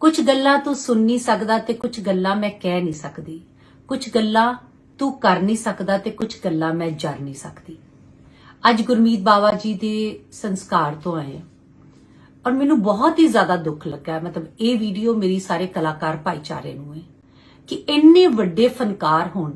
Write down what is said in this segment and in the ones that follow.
ਕੁਝ ਗੱਲਾਂ ਤੂੰ ਸੁਣ ਨਹੀਂ ਸਕਦਾ ਤੇ ਕੁਝ ਗੱਲਾਂ ਮੈਂ ਕਹਿ ਨਹੀਂ ਸਕਦੀ। ਕੁਝ ਗੱਲਾਂ ਤੂੰ ਕਰ ਨਹੀਂ ਸਕਦਾ ਤੇ ਕੁਝ ਗੱਲਾਂ ਮੈਂ ਜਰ ਨਹੀਂ ਸਕਦੀ। ਅੱਜ ਗੁਰਮੀਤ ਬਾਵਾ ਜੀ ਦੇ ਸੰਸਕਾਰ ਤੋਂ ਆਏ ਔਰ ਮੈਨੂੰ ਬਹੁਤ ਹੀ ਜ਼ਿਆਦਾ ਦੁੱਖ ਲੱਗਾ, ਮਤਲਬ ਇਹ ਵੀਡੀਓ ਮੇਰੀ ਸਾਰੇ ਕਲਾਕਾਰ ਭਾਈਚਾਰੇ ਨੂੰ ਹੈ, ਕਿ ਇੰਨੇ ਵੱਡੇ ਫਨਕਾਰ ਹੋਣ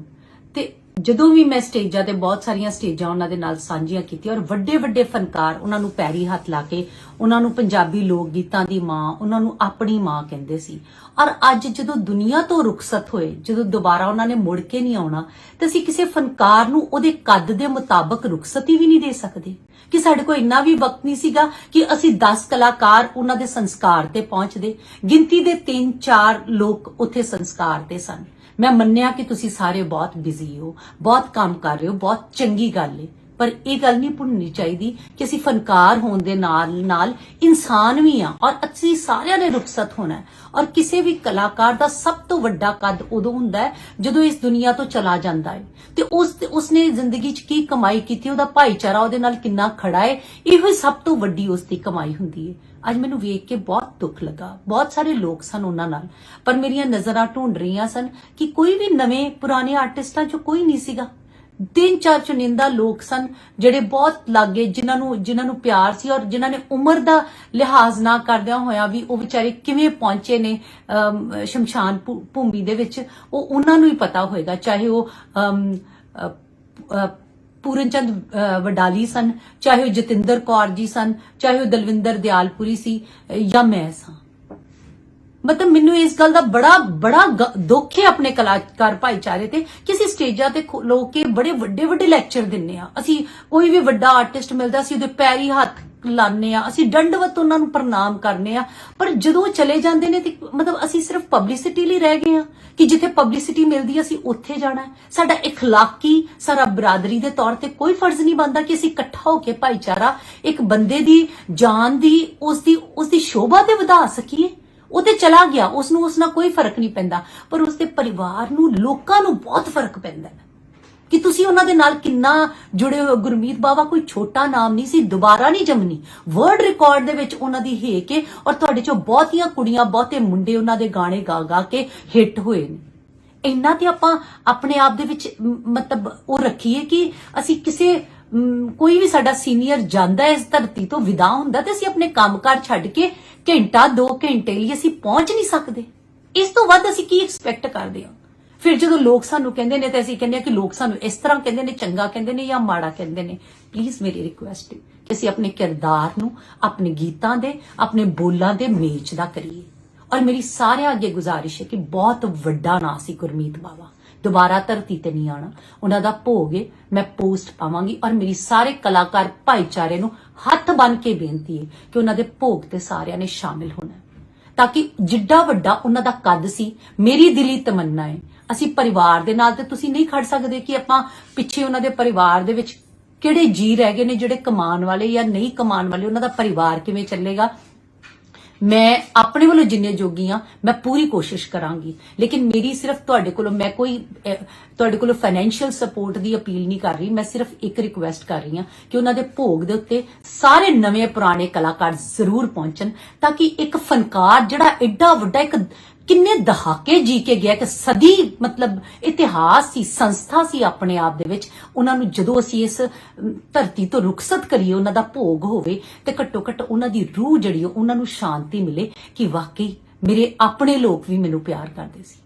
ਤੇ ਜਦੋਂ ਵੀ ਮੈਂ ਸਟੇਜਾਂ ਤੇ ਬਹੁਤ ਸਾਰੀਆਂ ਸਟੇਜਾਂ ਉਹਨਾਂ ਦੇ ਨਾਲ ਸਾਂਝੀਆਂ ਕੀਤੀਆਂ ਔਰ ਵੱਡੇ ਵੱਡੇ ਫਨਕਾਰ ਉਹਨਾਂ ਨੂੰ ਪੈਰੀ ਹੱਥ ਲਾ ਕੇ ਉਹਨਾਂ ਨੂੰ ਪੰਜਾਬੀ ਲੋਕ ਗੀਤਾਂ ਦੀ ਮਾਂ, ਉਹਨਾਂ ਨੂੰ ਆਪਣੀ ਮਾਂ ਕਹਿੰਦੇ ਸੀ। ਔਰ ਅੱਜ ਜਦੋਂ ਦੁਨੀਆ ਤੋਂ ਰੁਖਸਤ ਹੋਏ, ਜਦੋਂ ਦੁਬਾਰਾ ਉਹਨਾਂ ਨੇ ਮੁੜ ਕੇ ਨਹੀਂ ਆਉਣਾ, ਤੇ ਅਸੀਂ ਕਿਸੇ ਫਨਕਾਰ ਨੂੰ ਉਹਦੇ ਕੱਦ ਦੇ ਮੁਤਾਬਕ ਰੁਖਸਤੀ ਵੀ ਨਹੀਂ ਦੇ ਸਕਦੇ। ਕਿ ਸਾਡੇ ਕੋਲ ਇੰਨਾ ਵੀ ਵਕਤ ਨਹੀਂ ਸੀਗਾ ਕਿ ਅਸੀਂ 10 ਕਲਾਕਾਰ ਉਹਨਾਂ ਦੇ ਸੰਸਕਾਰ ਤੇ ਪਹੁੰਚਦੇ। ਗਿਣਤੀ ਦੇ 3-4 ਲੋਕ ਉੱਥੇ ਸੰਸਕਾਰ ਤੇ ਸਨ। ਮੈਂ ਮੰਨਿਆ ਕਿ ਤੁਸੀਂ ਸਾਰੇ ਬਹੁਤ ਬਿਜ਼ੀ ਹੋ, ਬਹੁਤ ਕੰਮ ਕਰ ਰਹੇ ਹੋ, ਬਹੁਤ ਚੰਗੀ ਗੱਲ ਏ। ਪਰ ਇਹ ਗੱਲ ਨਹੀਂ ਭੁੱਲਣੀ ਚਾਹੀਦੀ ਕਿ ਅਸੀਂ ਫਨਕਾਰ ਹੋਣ ਦੇ ਨਾਲ ਨਾਲ ਇਨਸਾਨ ਵੀ ਆ ਔਰ ਅਸੀਂ ਸਾਰਿਆਂ ਨੇ ਰੁਖਸਤ ਹੋਣਾ ਔਰ ਕਿਸੇ ਵੀ ਕਲਾਕਾਰ ਦਾ ਸਭ ਤੋਂ ਵੱਡਾ ਕੱਦ ਉਦੋਂ ਹੁੰਦਾ ਹੈ ਜਦੋਂ ਇਸ ਦੁਨੀਆ ਤੋਂ ਚਲਾ ਜਾਂਦਾ ਹੈ। ਤੇ ਉਸ ਉਸਨੇ ਜ਼ਿੰਦਗੀ 'ਚ ਕੀ ਕਮਾਈ ਕੀਤੀ, ਉਹਦਾ ਭਾਈਚਾਰਾ ਉਹਦੇ ਨਾਲ ਕਿੰਨਾ ਖੜਾ ਹੈ, ਇਹੋ ਹੀ ਸਭ ਤੋਂ ਵੱਡੀ ਉਸ ਦੀ ਕਮਾਈ ਹੁੰਦੀ ਹੈ। ਅੱਜ ਮੈਨੂੰ ਵੇਖ ਕੇ ਬਹੁਤ ਦੁੱਖ ਲੱਗਾ। ਬਹੁਤ ਸਾਰੇ ਲੋਕ ਸਨ ਉਹਨਾਂ ਨਾਲ, ਪਰ ਮੇਰੀਆਂ ਨਜ਼ਰਾਂ ਢੂੰਡ ਰਹੀਆਂ ਸਨ ਕਿ ਕੋਈ ਵੀ ਨਵੇਂ ਪੁਰਾਣੇ ਆਰਟਿਸਟਾਂ 'ਚੋਂ ਕੋਈ ਨਹੀਂ ਸੀਗਾ। ਤਿੰਨ ਚਾਰ ਚੁਨਿੰਦਾ ਲੋਕ ਸਨ, ਜਿਹੜੇ ਬਹੁਤ ਲਾਗੇ, ਜਿਨ੍ਹਾਂ ਨੂੰ ਜਿਨ੍ਹਾਂ ਨੂੰ ਪਿਆਰ ਸੀ ਔਰ ਜਿਨ੍ਹਾਂ ਨੇ ਉਮਰ ਦਾ ਲਿਹਾਜ਼ ਨਾ ਕਰਦਿਆਂ ਹੋਇਆ ਵੀ ਉਹ ਵਿਚਾਰੇ ਕਿਵੇਂ ਪਹੁੰਚੇ ਨੇ ਸ਼ਮਸ਼ਾਨ ਭੂਮੀ ਦੇ ਵਿੱਚ, ਉਹ ਉਹਨਾਂ ਨੂੰ ਹੀ ਪਤਾ ਹੋਏਗਾ। ਚਾਹੇ ਉਹ ਪੂਰਨ ਚੰਦ ਵਡਾਲੀ ਸਨ, ਚਾਹੇ ਉਹ ਜਤਿੰਦਰ ਕੌਰ ਜੀ ਸਨ, ਚਾਹੇ ਉਹ ਦਲਵਿੰਦਰ ਦਿਆਲਪੁਰੀ ਸੀ, ਜਾਂ ਮੈਂ ਸਾਂ। ਮਤਲਬ ਮੈਨੂੰ ਇਸ ਗੱਲ ਦਾ ਬੜਾ ਬੜਾ ਗ- ਦੁੱਖ ਹੈ ਆਪਣੇ ਕਲਾਕਾਰ ਭਾਈਚਾਰੇ ਤੇ ਕਿ ਅਸੀਂ ਸਟੇਜਾਂ ਤੇ ਖੋ- ਲੋਕ ਕੇ ਬੜੇ ਵੱਡੇ ਵੱਡੇ ਲੈਕਚਰ ਦਿੰਨੇ ਆ ਅਸੀਂ ਕੋਈ ਵੀ ਵੱਡਾ ਆਰਟਿਸਟ ਮਿਲਦਾ ਸੀ ਉਹਦੇ ਪੈਰੀ ਹੱਥ ਲਾਣੇ ਆ ਅਸੀਂ ਦੰਡਵਤ ਉਹਨਾਂ ਨੂੰ ਪ੍ਰਣਾਮ ਕਰਨੇ ਆ ਪਰ ਜਦੋਂ ਉਹ ਚਲੇ ਜਾਂਦੇ ਨੇ ਤੇ ਮਤਲਬ ਅਸੀਂ ਸਿਰਫ ਪਬਲਿਸਿਟੀ ਲਈ ਰਹਿ ਗਏ ਆ ਕਿ ਜਿੱਥੇ ਪਬਲਿਸਿਟੀ ਮਿਲਦੀ ਹੈ, ਅਸੀਂ ਉੱਥੇ ਜਾਣਾ ਹੈ। ਸਾਡਾ اخلاقی ਸਾਰਾ ਬਰਾਦਰੀ ਦੇ ਤੌਰ ਤੇ ਕੋਈ ਫਰਜ਼ ਨਹੀਂ ਬਣਦਾ ਕਿ ਅਸੀਂ ਇਕੱਠਾ ਹੋ ਕੇ ਭਾਈਚਾਰਾ ਇੱਕ ਬੰਦੇ ਦੀ ਜਾਨ ਦੀ ਉਸ ਦੀ ਉਸ ਦੀ ਸ਼ੋਭਾ ਤੇ ਵਧਾ ਸਕੀਏ ਉਹ ਤੇ ਚਲਾ ਗਿਆ ਉਸ ਨੂੰ ਉਸ ਨਾਲ ਕੋਈ ਫ਼ਰਕ ਨਹੀਂ ਪੈਂਦਾ, ਪਰ ਉਸ ਦੇ ਪਰਿਵਾਰ ਨੂੰ, ਲੋਕਾਂ ਨੂੰ ਬਹੁਤ ਫ਼ਰਕ ਪੈਂਦਾ ਹੈ। ਕਿ ਤੁਸੀਂ ਉਹਨਾਂ ਦੇ ਨਾਲ ਕਿੰਨਾ ਜੁੜੇ ਹੋ? ਗੁਰਮੀਤ ਬਾਵਾ ਕੋਈ ਛੋਟਾ ਨਾਮ ਨਹੀਂ ਸੀ, ਦੁਬਾਰਾ ਨਹੀਂ ਜੰਮਣੀ। ਵਰਲਡ ਰਿਕਾਰਡ ਦੇ ਵਿੱਚ ਉਹਨਾਂ ਦੀ ਹੈ ਕੇ ਔਰ ਤੁਹਾਡੇ ਚੋਂ ਬਹੁਤੀਆਂ ਕੁੜੀਆਂ, ਬਹੁਤੇ ਮੁੰਡੇ ਉਹਨਾਂ ਦੇ ਗਾਣੇ ਗਾ ਗਾ ਕੇ ਹਿੱਟ ਹੋਏ ਨੇ। ਇੰਨਾ ਤੇ ਆਪਾਂ ਆਪਣੇ ਆਪ ਦੇ ਵਿੱਚ ਮਤਲਬ ਉਹ ਰੱਖੀਏ ਕਿ ਅਸੀਂ ਕਿਸੇ ਕੋਈ ਵੀ ਸਾਡਾ ਸੀਨੀਅਰ ਜਾਂਦਾ ਇਸ ਧਰਤੀ ਤੋਂ ਵਿਦਾ ਹੁੰਦਾ ਤੇ ਅਸੀਂ ਆਪਣੇ ਕੰਮਕਾਰ ਛੱਡ ਕੇ ਘੰਟਾ 2 ਘੰਟੇ ਲਈ ਅਸੀਂ ਪਹੁੰਚ ਨਹੀਂ ਸਕਦੇ। ਇਸ ਤੋਂ ਵੱਧ ਅਸੀਂ ਕੀ ਐਕਸਪੈਕਟ ਕਰਦੇ ਹਾਂ? ਫਿਰ ਜਦੋਂ ਲੋਕ ਸਾਨੂੰ ਕਹਿੰਦੇ ਨੇ ਤੇ ਅਸੀਂ ਕਹਿੰਦੇ ਆ ਕਿ ਲੋਕ ਸਾਨੂੰ ਇਸ ਤਰ੍ਹਾਂ ਕਹਿੰਦੇ ਨੇ, ਚੰਗਾ ਕਹਿੰਦੇ ਨੇ ਜਾਂ ਮਾੜਾ ਕਹਿੰਦੇ ਨੇ ਪਲੀਜ਼ ਮੇਰੀ ਰਿਕੁਐਸਟ ਹੈ ਕਿ ਅਸੀਂ ਆਪਣੇ ਕਿਰਦਾਰ ਨੂੰ, ਆਪਣੇ ਗੀਤਾਂ ਦੇ, ਆਪਣੇ ਬੋਲਾਂ ਦੇ ਮੇਚ ਦਾ ਕਰੀਏ। ਔਰ ਮੇਰੀ ਸਾਰਿਆਂ ਅੱਗੇ ਗੁਜ਼ਾਰਿਸ਼ ਹੈ ਕਿ ਬਹੁਤ ਵੱਡਾ ਨਾਂ ਸੀ ਗੁਰਮੀਤ ਬਾਵਾ। ਦੁਬਾਰਾ ਧਰਤੀ ਤੇ ਨਹੀਂ ਆਣਾ ਉਹਨਾਂ ਦਾ ਭੋਗ ਹੈ, ਮੈਂ ਪੋਸਟ ਪਾਵਾਂਗੀ ਔਰ ਮੇਰੀ ਸਾਰੇ ਕਲਾਕਾਰ ਭਾਈਚਾਰੇ ਨੂੰ ਹੱਥ ਬੰਨ ਕੇ ਬੇਨਤੀ ਹੈ ਕਿ ਉਹਨਾਂ ਦੇ ਭੋਗ ਤੇ ਸਾਰਿਆਂ ਨੇ ਸ਼ਾਮਿਲ ਹੋਣਾ ਤਾਂ ਕਿ ਜਿੱਡਾ ਵੱਡਾ ਉਹਨਾਂ ਦਾ ਕੱਦ ਸੀ, ਮੇਰੀ ਦਿਲੀ ਤਮੰਨਾ ਹੈ। ਅਸੀਂ ਪਰਿਵਾਰ ਦੇ ਨਾਲ ਤੇ ਤੁਸੀਂ ਨਹੀਂ ਖੜ ਸਕਦੇ ਕਿ ਆਪਾਂ ਪਿੱਛੇ ਉਹਨਾਂ ਦੇ ਪਰਿਵਾਰ ਦੇ ਵਿੱਚ ਕਿਹੜੇ ਜੀ ਰਹਿ ਗਏ ਨੇ ਜਿਹੜੇ ਕਮਾਉਣ ਵਾਲੇ ਜਾਂ ਨਹੀਂ ਕਮਾਉਣ ਵਾਲੇ, ਉਹਨਾਂ ਦਾ ਪਰਿਵਾਰ ਕਿਵੇਂ ਚੱਲੇਗਾ? ਮੈਂ ਆਪਣੇ ਵੱਲੋਂ ਜਿੰਨੇ ਜੋਗੀ ਆ, ਮੈਂ ਪੂਰੀ ਕੋਸ਼ਿਸ਼ ਕਰਾਂਗੀ। ਲੇਕਿਨ ਮੇਰੀ ਸਿਰਫ ਤੁਹਾਡੇ ਕੋਲੋਂ, ਮੈਂ ਕੋਈ ਤੁਹਾਡੇ ਕੋਲੋਂ ਫਾਈਨੈਂਸ਼ੀਅਲ ਸਪੋਰਟ ਦੀ ਅਪੀਲ ਨਹੀਂ ਕਰ ਰਹੀ, ਮੈਂ ਸਿਰਫ ਇੱਕ ਰਿਕੁਐਸਟ ਕਰ ਰਹੀ ਹਾਂ ਕਿ ਉਹਨਾਂ ਦੇ ਭੋਗ ਦੇ ਉੱਤੇ ਸਾਰੇ ਨਵੇਂ ਪੁਰਾਣੇ ਕਲਾਕਾਰ ਜ਼ਰੂਰ ਪਹੁੰਚਣ, ਤਾਂ ਕਿ ਇੱਕ ਫਨਕਾਰ ਜਿਹੜਾ ਐਡਾ ਵੱਡਾ ਇੱਕ ਕਿੰਨੇ ਦਹਾਕੇ ਜੀ ਕੇ ਗਿਆ ਕਿ ਸਦੀ ਮਤਲਬ ਇਤਿਹਾਸ ਸੀ, ਸੰਸਥਾ ਸੀ ਆਪਣੇ ਆਪ ਦੇ ਵਿੱਚ, ਉਹਨਾਂ ਨੂੰ ਜਦੋਂ ਅਸੀਂ ਇਸ ਧਰਤੀ ਤੋਂ ਰੁਖਸਤ ਕਰੀਏ, ਉਹਨਾਂ ਦਾ ਭੋਗ ਹੋਵੇ, ਤੇ ਘੱਟੋ ਘੱਟ ਉਹਨਾਂ ਦੀ ਰੂਹ ਜਿਹੜੀ ਉਹਨਾਂ ਨੂੰ ਸ਼ਾਂਤੀ ਮਿਲੇ ਕਿ ਵਾਕਈ ਮੇਰੇ ਆਪਣੇ ਲੋਕ ਵੀ ਮੈਨੂੰ ਪਿਆਰ ਕਰਦੇ ਸੀ।